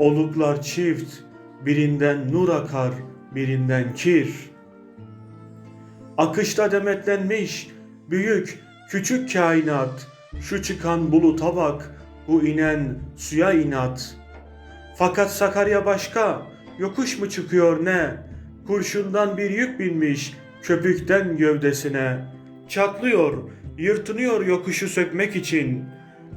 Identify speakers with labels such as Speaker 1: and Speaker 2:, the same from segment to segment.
Speaker 1: Oluklar çift, birinden nur akar, birinden kir. Akışta demetlenmiş büyük, küçük kainat. Şu çıkan buluta bak, bu inen suya inat. Fakat Sakarya başka, yokuş mu çıkıyor ne? Kurşundan bir yük binmiş, köpükten gövdesine. Çatlıyor, yırtınıyor yokuşu sökmek için.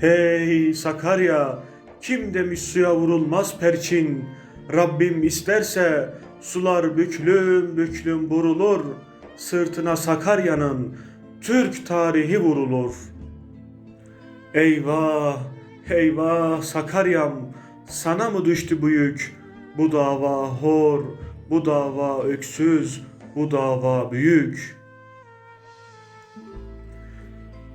Speaker 1: Hey Sakarya, kim demiş suya vurulmaz perçin? Rabbim isterse sular büklüm büklüm vurulur. Sırtına Sakarya'nın Türk tarihi vurulur. Eyvah, eyvah Sakaryam, sana mı düştü bu yük? Bu dava hor, bu dava öksüz, bu dava büyük.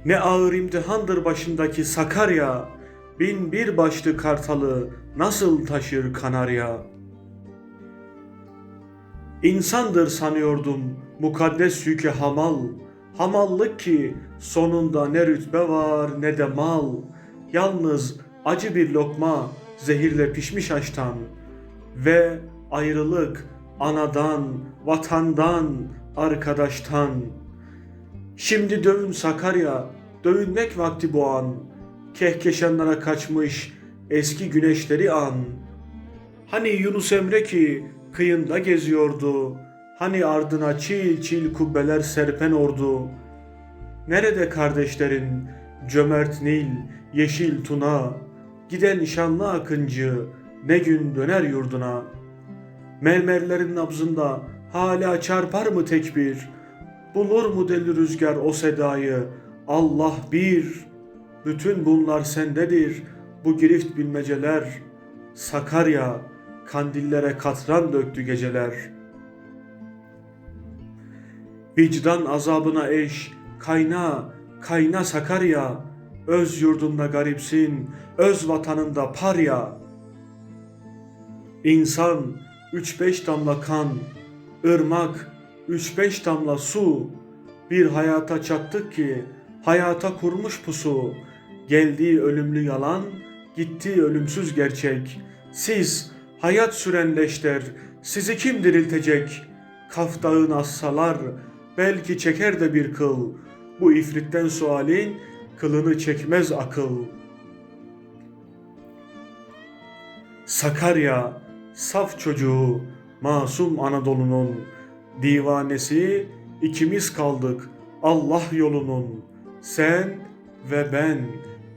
Speaker 1: Ne ağır imtihandır başındaki Sakarya, bin bir başlı kartalı nasıl taşır Kanarya? İnsandır sanıyordum mukaddes yükü hamal, hamallık ki sonunda ne rütbe var ne de mal, yalnız acı bir lokma zehirle pişmiş aştan ve ayrılık anadan, vatandan, arkadaştan. Şimdi dövün Sakarya, dövünmek vakti bu an. Kehkeşanlara kaçmış eski güneşleri an. Hani Yunus Emre ki kıyında geziyordu. Hani ardına çil çil kubbeler serpen ordu. Nerede kardeşlerin cömert Nil, yeşil Tuna, giden şanlı akıncı ne gün döner yurduna. Mermerlerin nabzında hala çarpar mı tekbir? Bulur mu deli rüzgar o sedayı? Allah bir. Bütün bunlar sendedir. Bu girift bilmeceler. Sakarya kandillere katran döktü geceler. Vicdan azabına eş, kayna, kayna Sakarya. Öz yurdunda garipsin, öz vatanında parya. İnsan üç beş damla kan, ırmak üç beş damla su. Bir hayata çattık ki hayata kurmuş pusu. Geldiği ölümlü yalan, gittiği ölümsüz gerçek. Siz hayat süren leşler, sizi kim diriltecek? Kaftağın assalar, belki çeker de bir kıl. Bu ifritten sualin kılını çekmez akıl. Sakarya, saf çocuğu, masum Anadolu'nun divanesi ikimiz kaldık Allah yolunun. Sen ve ben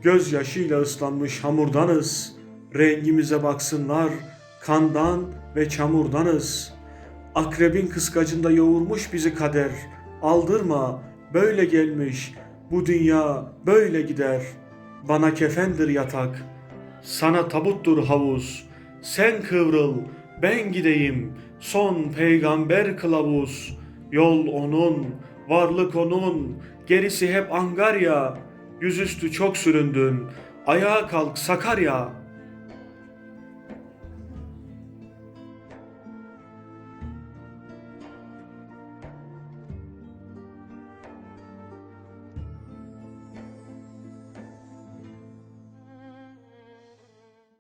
Speaker 1: gözyaşıyla ıslanmış hamurdanız. Rengimize baksınlar kandan ve çamurdanız. Akrebin kıskacında yoğurmuş bizi kader. Aldırma böyle gelmiş bu dünya böyle gider. Bana kefendir yatak, sana tabuttur havuz. Sen kıvrıl, ben gideyim. Son peygamber kılavuz. Yol onun, varlık onun. Gerisi hep angarya. Yüzüstü çok süründün. Ayağa kalk Sakarya.